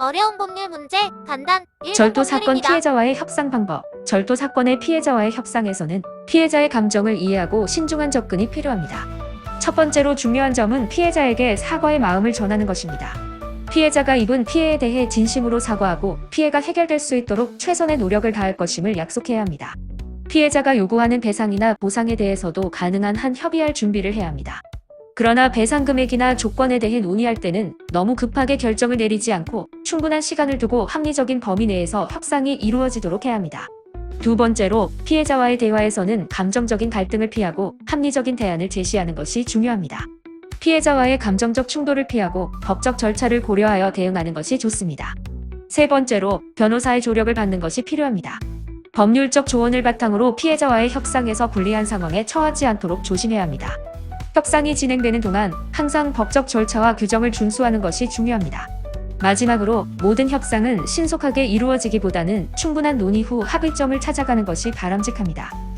어려운 법률 문제 간단 1번 절도 사건 법률입니다. 피해자와의 협상 방법. 절도 사건의 피해자와의 협상에서는 피해자의 감정을 이해하고 신중한 접근이 필요합니다. 첫 번째로 중요한 점은 피해자에게 사과의 마음을 전하는 것입니다. 피해자가 입은 피해에 대해 진심으로 사과하고 피해가 해결될 수 있도록 최선의 노력을 다할 것임을 약속해야 합니다. 피해자가 요구하는 배상이나 보상에 대해서도 가능한 한 협의할 준비를 해야 합니다. 그러나 배상 금액이나 조건에 대해 논의할 때는 너무 급하게 결정을 내리지 않고 충분한 시간을 두고 합리적인 범위 내에서 협상이 이루어지도록 해야 합니다. 두 번째로 피해자와의 대화에서는 감정적인 갈등을 피하고 합리적인 대안을 제시하는 것이 중요합니다. 피해자와의 감정적 충돌을 피하고 법적 절차를 고려하여 대응하는 것이 좋습니다. 세 번째로 변호사의 조력을 받는 것이 필요합니다. 법률적 조언을 바탕으로 피해자와의 협상에서 불리한 상황에 처하지 않도록 조심해야 합니다. 협상이 진행되는 동안 항상 법적 절차와 규정을 준수하는 것이 중요합니다. 마지막으로 모든 협상은 신속하게 이루어지기보다는 충분한 논의 후 합의점을 찾아가는 것이 바람직합니다.